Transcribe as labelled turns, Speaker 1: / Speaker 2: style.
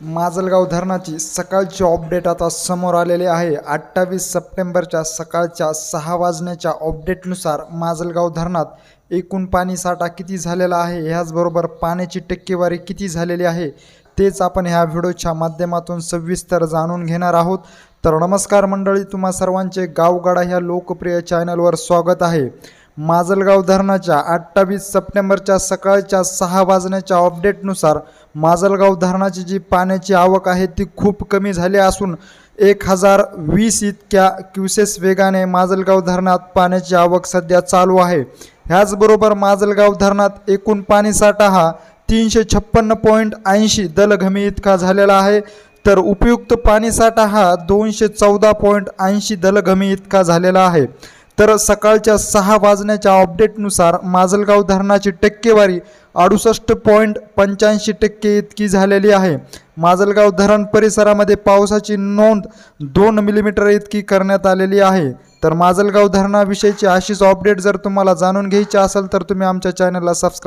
Speaker 1: माजलगाव धरणाची सकाळची अपडेट आता समोर आलेली आहे. अठ्ठावीस सप्टेंबरच्या सकाळच्या सहा वाजण्याच्या अपडेटनुसार माजलगाव धरणात एकूण पाणी साठा किती झालेला आहे? ह्याचबरोबर पाण्याची टक्केवारी किती झालेली आहे? तेच आपण ह्या व्हिडिओच्या माध्यमातून सविस्तर जाणून घेणार आहोत. तर नमस्कार मंडळी तुम्हा सर्वांचे गावगाडा ह्या लोकप्रिय चॅनलवर स्वागत आहे. माजलगाव धरणाच्या अठ्ठावीस सप्टेंबरच्या सकाळच्या सहा वाजण्याच्या अपडेटनुसार माजलगाव धरणाची जी पाण्याची आवक आहे ती खूप कमी झाली असून एक हजार वीस इतक्या क्युसेस वेगाने माजलगाव धरणात पाण्याची आवक सध्या चालू आहे. ह्याचबरोबर माजलगाव धरणात एकूण पाणीसाठा हा तीनशे छप्पन्न पॉईंट ऐंशी दलघमी इतका झालेला आहे. तर उपयुक्त पाणीसाठा हा दोनशे चौदा पॉईंट ऐंशी दलघमी इतका झालेला आहे. तर सकाळच्या सहा वाजण्याच्या अपडेटनुसार माजलगाव धरणाची टक्केवारी अडुसष्ट पॉईंट पंच्याऐंशी टक्के इतकी झालेली आहे. माजलगाव धरण परिसरामध्ये पावसाची नोंद दोन मिलीमीटर इतकी करण्यात आलेली आहे. तर माजलगाव धरणाविषयीची अशीच अपडेट जर तुम्हाला जाणून घ्यायची असेल तर तुम्ही आमच्या चॅनलला सबस्क्राईब